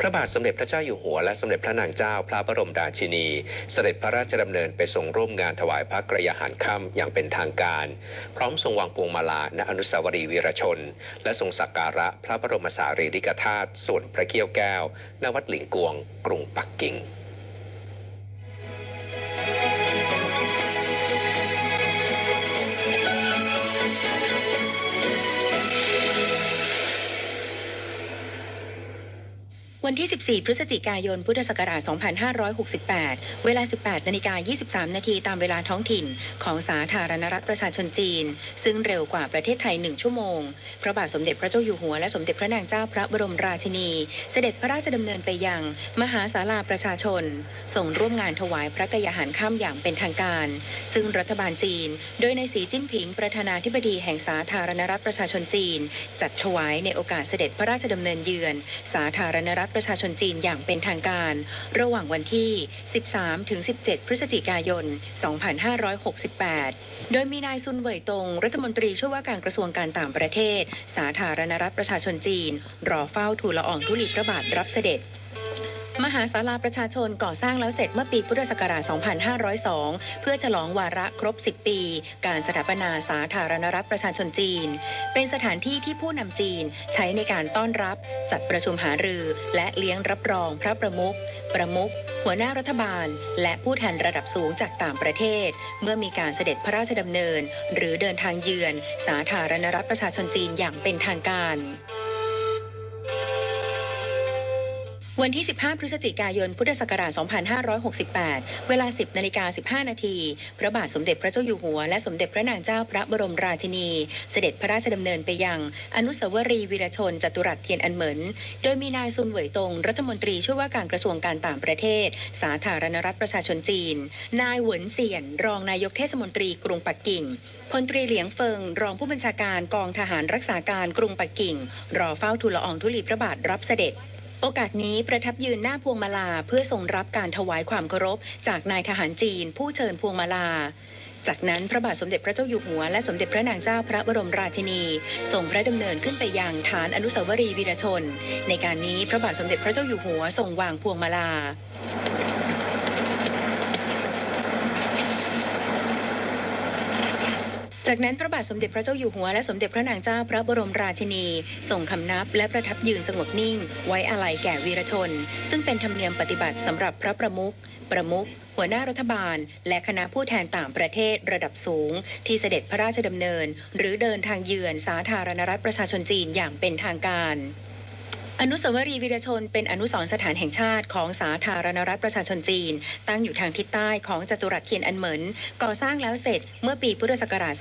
พระบาทสมเด็จพระเจ้าอยู่หัวและสมเด็จพระนางเจ้าพระบรมราชินี เสด็จพระราชดำเนินไปทรงร่วมงานถวายพระกระยาหารค่ำอย่างเป็นทางการ พร้อมทรงวางพวงมาลาณอนุสาวรีย์วีรชน และทรงสักการะพระบรมสารีริกธาตุส่วนพระเกี้ยวแก้วณวัดหลิงกวง กรุงปักกิ่ง วันที่ 14 พฤศจิกายน พุทธศักราช 2568 เวลา 18 นาฬิกา 23 นาทีตามเวลาท้องถิ่น ของสาธารณรัฐประชาชนจีน ซึ่งเร็วกว่าประเทศไทย 1 ชั่วโมง พระบาทสมเด็จพระเจ้าอยู่หัว และสมเด็จพระนางเจ้าพระบรมราชินี เสด็จพระราชดำเนินไปยัง มหาศาลาประชาชน ส่งร่วมงานถวายพระกยาหารค่ำอย่างเป็นทางการ ซึ่งรัฐบาลจีน โดยในสีจิ้นผิงประธานาธิบดีแห่งสาธารณรัฐประชาชนจีน จัดถวายในโอกาสเสด็จพระราชดำเนินเยือน สาธารณรัฐประชาชนจีนอย่างเป็นทางการ ระหว่างวันที่ 13 ถึง 17 พฤศจิกายน 2568 โดยมีนายซุนเหวยตง รัฐมนตรีช่วยว่าการกระทรวงการต่างประเทศ สาธารณรัฐประชาชนจีน รอเฝ้าทูลละอองธุลีพระบาทรับเสด็จ มหาศาลาประชาชนก่อสร้างแล้วเสร็จเมื่อปีพุทธศักราช 2502 เพื่อฉลองวาระครบ 10 ปี การสถาปนาสาธารณรัฐประชาชนจีน เป็นสถานที่ที่ผู้นำจีนใช้ในการต้อนรับ จัดประชุมหารือ และเลี้ยงรับรองพระประมุข ประมุข หัวหน้ารัฐบาล และผู้แทนระดับสูงจากต่างประเทศ เมื่อมีการเสด็จพระราชดำเนิน หรือเดินทางเยือน สาธารณรัฐประชาชนจีนอย่างเป็นทางการ วันที่ 15 พฤศจิกายน พุทธศักราช 2568 เวลา 10 นาฬิกา 15 นาที พระบาทสมเด็จพระเจ้าอยู่หัว และสมเด็จพระนางเจ้าพระบรมราชินี เสด็จพระราชดำเนินไปยัง อนุสาวรีย์วีรชน จตุรัสเทียนอันเหมิน โดยมีนายซุนเหวยตง รัฐมนตรีช่วยว่าการกระทรวงการต่างประเทศ สาธารณรัฐประชาชนจีน นายหวนเซียน รองนายกเทศมนตรีกรุงปักกิ่ง พลตรีเหลียงเฟิง รองผู้บัญชาการกองทหารรักษาการกรุงปักกิ่ง รอเฝ้าทูลละอองธุลีพระบาทรับเสด็จ โอกาสนี้ประทับยืนหน้าพวงมาลาเพื่อทรงรับการถวายความเคารพ จากนายทหารจีน ผู้เชิญพวงมาลา จากนั้นพระบาทสมเด็จพระเจ้าอยู่หัวและสมเด็จพระนางเจ้าพระบรมราชินีทรงพระดำเนินขึ้นไปยังฐานอนุสาวรีย์วีรชน ในการนี้พระบาทสมเด็จพระเจ้าอยู่หัวทรงวางพวงมาลา จากนั้นพระบาทสมเด็จพระเจ้าอยู่หัวและสมเด็จพระนางเจ้าพระบรมราชินี ส่งคำนับและประทับยืนสงบนิ่ง ไว้อาลัยแก่วีรชน ซึ่งเป็นธรรมเนียมปฏิบัติสำหรับพระประมุขประมุขหัวหน้ารัฐบาล และคณะผู้แทนต่างประเทศระดับสูง ที่เสด็จพระราชดำเนิน หรือเดินทางเยือนสาธารณรัฐประชาชนจีนอย่างเป็นทางการ อนุสาวรีย์วีรชนเป็นอนุสรณ์สถานแห่งชาติของสาธารณรัฐประชาชนจีน ตั้งอยู่ทางทิศใต้ของจัตุรัสเทียนอันเหมินก่อสร้างแล้วเสร็จเมื่อปีพุทธศักราช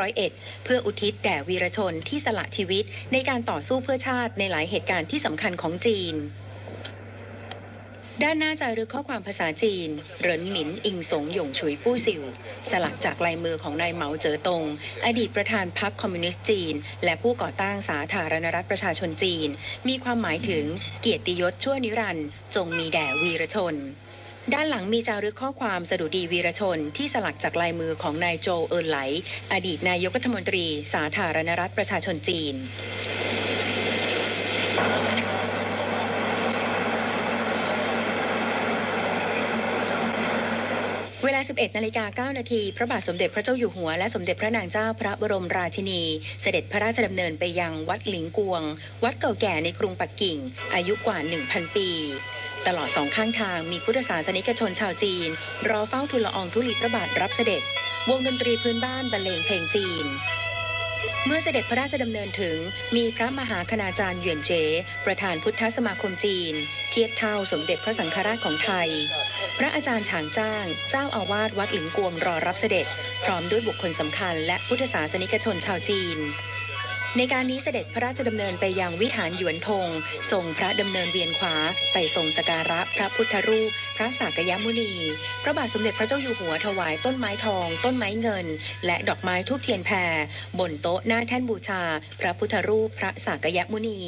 2501 เพื่ออุทิศแด่วีรชนที่สละชีวิตในการต่อสู้เพื่อชาติในหลายเหตุการณ์ที่สำคัญของจีน ด้านหน้าจารึกข้อความภาษาจีน เหรินหมิน อิงสงหยงฉุยปู้ซิว สลักจากลายมือของนายเหมาเจ๋อตง อดีตประธานพรรคคอมมิวนิสต์จีน และผู้ก่อตั้งสาธารณรัฐประชาชนจีน มีความหมายถึงเกียรติยศชั่วนิรันดร์จงมีแด่วีรชนด้านหลังมีจารึกข้อความสดุดีวีรชน ที่สลักจากลายมือของนายโจเอินไหล อดีตนายกรัฐมนตรี สาธารณรัฐประชาชนจีน เวลา 11 นาฬิกา 9 นาที พระบาทสมเด็จพระเจ้าอยู่หัว และสมเด็จพระนางเจ้าพระบรมราชินี เสด็จพระราชดำเนินไปยังวัดหลิงกวง วัดเก่าแก่ในกรุงปักกิ่ง อายุกว่า 1,000 ปี ตลอดสองข้างทางมีพุทธศาสนิกชนชาวจีน รอเฝ้าทูลละอองธุลีพระบาทรับเสด็จ วงดนตรีพื้นบ้านบรรเลงเพลงจีนเมื่อเสด็จพระราชดำเนินถึง มีพระมหาคณาจารย์เหวียนเจ ประธานพุทธสมาคมจีน เทียบเท่าสมเด็จพระสังฆราชของไทย พระอาจารย์ฉางจ้าง เจ้าอาวาสวัดหลิงกวงรอรับเสด็จ พร้อมด้วยบุคคลสำคัญ และพุทธศาสนิกชนชาวจีน ในการนี้เสด็จพระราชดำเนินไปยังวิหารหยวนทงทรงพระดำเนินเวียนขวา ไปทรงสการะพระพุทธรูป พระสากยมุนี พระบาทสมเด็จพระเจ้าอยู่หัวถวายต้นไม้ทอง ต้นไม้เงิน และดอกไม้ทูบเทียนแพรบนโต๊ะหน้าแท่นบูชา พระพุทธรูป พระสากยมุนี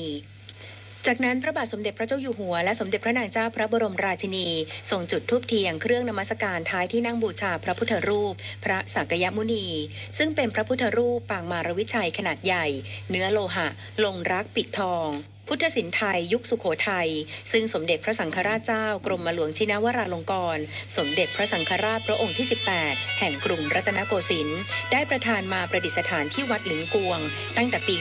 จากนั้นพระบาทสมเด็จพระเจ้าอยู่หัวและสมเด็จพระนางเจ้าพระบรมราชินีทรงจุดธูปเทียนเครื่องนมัสการท้ายที่นั่งบูชาพระพุทธรูป พระสักยมุนี ซึ่งเป็นพระพุทธรูปปางมารวิชัยขนาดใหญ่ เนื้อโลหะ ลงรักปิดทอง พุทธศิลป์ไทยยุคสุขโขทัยซึ่งสมเด็จพระสังฆราชเจ้ากรมหลวงชินวราลงกรณ์สมเด็จพระสังฆราชพระองค์ที่ 18 แห่งกรุงรัตนโกสินทร์ได้ประทานมาประดิษฐานที่วัดหลิงกวง ตั้งแต่ปี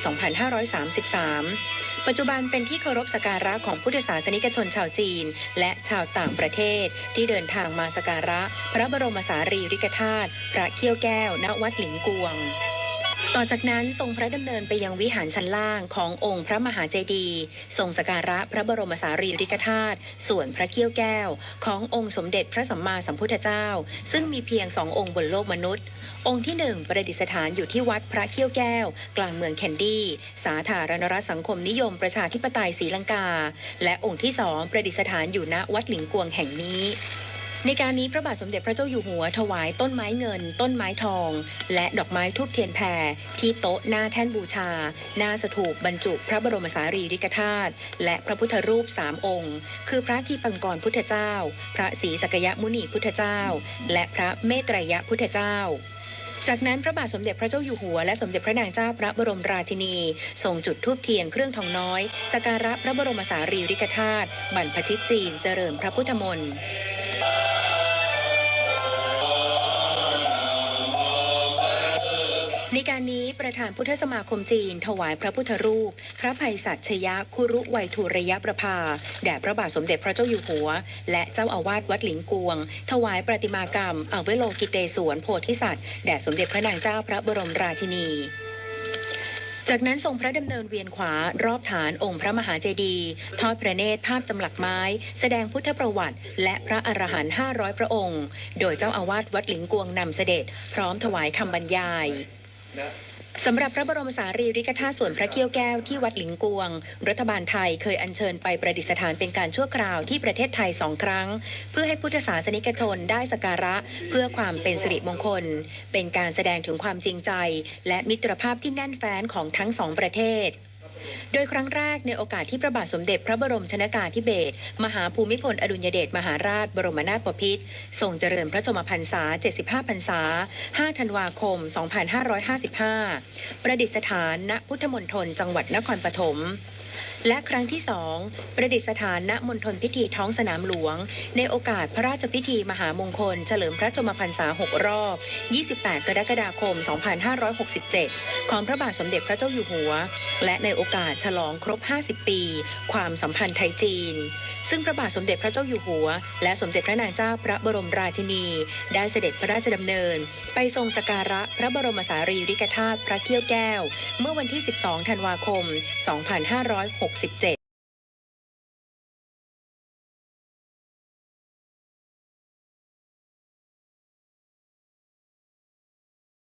2533 ปัจจุบันเป็นที่เคารพสักการะของพุทธศาสนิกชนชาวจีน และชาวต่างประเทศ ที่เดินทางมาสักการะ พระบรมสารีริกธาตุพระเขี้ยวแก้วณวัดหลิงกวง ต่อจากนั้นทรงพระดำเนินไปยังวิหารชั้นล่างขององค์พระมหาเจดีย์ทรงสการะพระบรมสารีริกธาตุส่วนพระเขี้ยวแก้ว ขององค์สมเด็จพระสัมมาสัมพุทธเจ้า ซึ่งมีเพียงสององค์บนโลกมนุษย์ องค์ที่หนึ่งประดิษฐานอยู่ที่วัดพระเขี้ยวแก้ว กลางเมืองแคนดี้ สาธารณรัฐสังคมนิยมประชาธิปไตยศรีลังกา และองค์ที่สองประดิษฐานอยู่ณวัดหลิงกวงแห่งนี้ ในการนี้พระบาทสมเด็จพระเจ้าอยู่หัวถวายต้นไม้เงิน ต้นไม้ทอง และดอกไม้ทูบเทียนแผ่ที่โต๊ะหน้าแท่นบูชา หน้าสถูปบรรจุพระบรมสารีริกธาตุและพระพุทธรูปสามองค์ คือพระทีปังกรพุทธเจ้า พระศรีสกยมุนีพุทธเจ้า และพระเมตรยพุทธเจ้าจากนั้นพระบาทสมเด็จพระเจ้าอยู่หัวและสมเด็จพระนางเจ้าพระบรมราชินีทรงจุดธูปเทียนเครื่องทองน้อยสกการะพระบรมสารีริกธาตุบรรพชิตจีนเจริญพระพุทธมนต์ ในการนี้ประธานพุทธสมาคมจีน ถวายพระพุทธรูป พระภัยสัชยะคุรุไวยทูระยะประภา แด่พระบาทสมเด็จพระเจ้าอยู่หัว และเจ้าอาวาสวัดหลิงกวง ถวายประติมากรรมอเวโลกิเตศวนโพธิสัตว์แด่สมเด็จพระนางเจ้าพระบรมราชินีจากนั้นทรงพระดำเนินเวียนขวารอบฐานองค์พระมหาเจดีย์ทอดพระเนตรภาพจำหลักไม้ แสดงพุทธประวัติ และพระอรหันต์500 พระองค์ โดยเจ้าอาวาสวัดหลิงกวงนำเสด็จ พร้อมถวายคำบรรยาย สำหรับพระบรมสารีริกธาตุส่วนพระเกี้ยวแก้วที่วัดหลิงกวง รัฐบาลไทยเคยอัญเชิญไปประดิษฐานเป็นการชั่วคราวที่ประเทศไทยสองครั้ง เพื่อให้พุทธศาสนิกชนได้สักการะเพื่อความเป็นสิริมงคล เป็นการแสดงถึงความจริงใจ และมิตรภาพที่แน่นแฟ้นของทั้งสองประเทศ โดยครั้งแรกในโอกาสที่พระบาทสมเด็จพระบรมชนากาธิเบศรมหาภูมิพลอดุลยเดชมหาราชบรมนาถบพิตรทรงเจริญพระชนมพรรษา 75 พรรษา 5 ธันวาคม 2555 ประดิษฐานณพุทธมณฑลจังหวัดนครปฐม และครั้งที่สองประดิษฐานณมณฑลพิธีท้องสนามหลวง ในโอกาสพระราชพิธีมหามงคล เฉลิมพระชนมพรรษา 6 รอบ 28 กรกฎาคม 2567 ของพระบาทสมเด็จพระเจ้าอยู่หัว และในโอกาสฉลองครบ 50 ปี ความสัมพันธ์ไทยจีน ซึ่งพระบาทสมเด็จพระเจ้าอยู่หัว และสมเด็จพระนางเจ้าพระบรมราชินี ได้เสด็จพระราชดำเนิน ไปทรงสักการะพระบรมสารีริกธาตุพระเกี้ยวแก้ว เมื่อวันที่ 12 ธันวาคม 2567